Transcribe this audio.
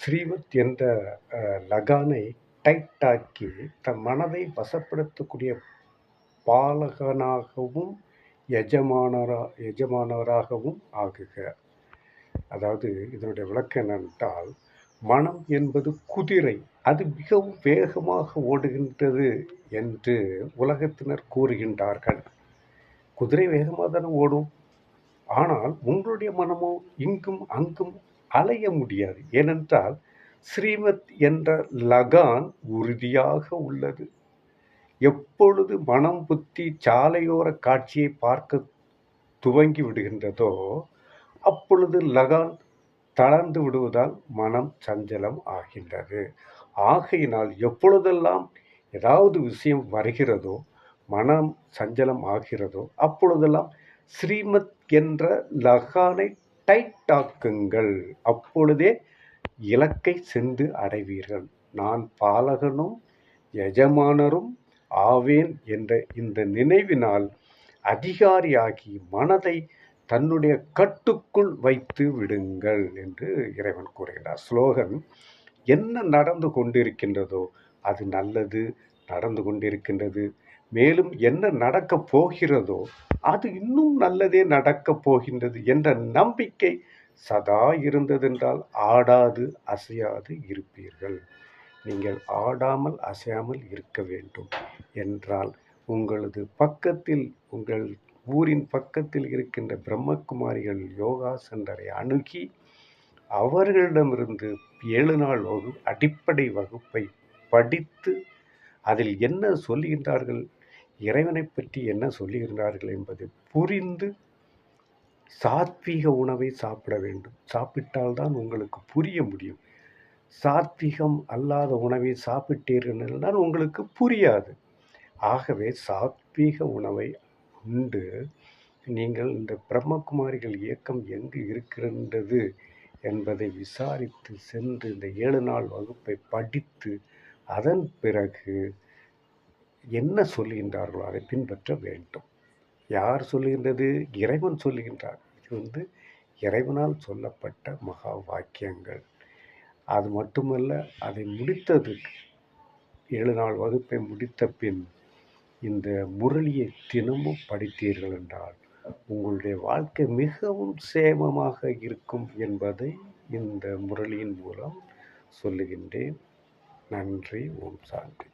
ஸ்ரீவத் என்ற லகானை டைட்டாக்கி தன் மனதை வசப்படுத்தக்கூடிய பாலகனாகவும் எஜமானரா எஜமானவராகவும் ஆகுக. அதாவது இதனுடைய விளக்கம் என்னென்றால் மனம் என்பது குதிரை அது மிகவும் வேகமாக ஓடுகின்றது என்று உலகத்தினர் கூறுகின்றார்கள். குதிரை வேகமாக தானே ஓடும். ஆனால் உங்களுடைய மனமோ இங்கும் அங்கும் அலைய முடியாது. ஏனென்றால் ஸ்ரீமத் என்ற லகான் உறுதியாக உள்ளது. எப்பொழுது மனம் புத்தி சாலையோர காட்சியை பார்க்க துவங்கி விடுகின்றதோ அப்பொழுது லகான் தளர்ந்து விடுவதால் மனம் சஞ்சலம் ஆகின்றது. ஆகையினால் எப்பொழுதெல்லாம் ஏதாவது விஷயம் வருகிறதோ மனம் சஞ்சலம் ஆகிறதோ அப்பொழுதெல்லாம் ஸ்ரீமத் என்ற லகானை டைட்டாக்குங்கள் அப்பொழுதே இலக்கை சென்று அடைவீர்கள். நான் பாலகனும் எஜமானரும் ஆவேன் என்ற இந்த நினைவினால் அதிகாரியாகி மனதை தன்னுடைய கட்டுக்குள் வைத்து விடுங்கள் என்று இறைவன் கூறுகிறார். ஸ்லோகன் என்ன நடந்து கொண்டிருக்கின்றதோ அது நல்லது நடந்து கொண்டிருக்கின்றது மேலும் என்ன நடக்கப் போகிறதோ அது இன்னும் நல்லதே நடக்கப் போகின்றது என்ற நம்பிக்கை சதா இருந்ததென்றால் ஆடாது அசையாது இருப்பீர்கள். நீங்கள் ஆடாமல் அசையாமல் இருக்க வேண்டும் என்றால் உங்களது பக்கத்தில் உங்கள் ஊரின் பக்கத்தில் இருக்கின்ற பிரம்மகுமாரிகள் யோகா சென்டரை அணுகி அவர்களிடமிருந்து ஏழு நாள் வகு அடிப்படை வகுப்பை படித்து அதில் என்ன சொல்கின்றார்கள் இறைவனை பற்றி என்ன சொல்லுகின்றார்கள் என்பதை புரிந்து சாத்வீக உணவை சாப்பிட வேண்டும். சாப்பிட்டால்தான் உங்களுக்கு புரிய முடியும். சாத்வீகம் அல்லாத உணவை சாப்பிட்டீர்கள் என்றால் உங்களுக்கு புரியாது. ஆகவே சாத்வீக உணவை உண்டு. நீங்கள் இந்த பிரம்மகுமாரிகள் இயக்கம் எங்கு இருக்கின்றது என்பதை விசாரித்து சென்று இந்த ஏழு நாள் வகுப்பை படித்து அதன் பிறகு என்ன சொல்லுகின்றார்களோ அதை பின்பற்ற வேண்டும். யார் சொல்லுகின்றது இறைவன் சொல்லுகின்றார் இது வந்து இறைவனால் சொல்லப்பட்ட மகா வாக்கியங்கள். அது மட்டுமல்ல அதை முடித்தது ஏழு நாள் வகுப்பை முடித்த பின் இந்த முரளியை தினமும் படித்தீர்கள் என்றால் உங்களுடைய வாழ்க்கை மிகவும் சேமமாக இருக்கும் என்பதை இந்த முரளியின் மூலம் சொல்லுகின்றேன். நன்றி ஓம் சாந்தி.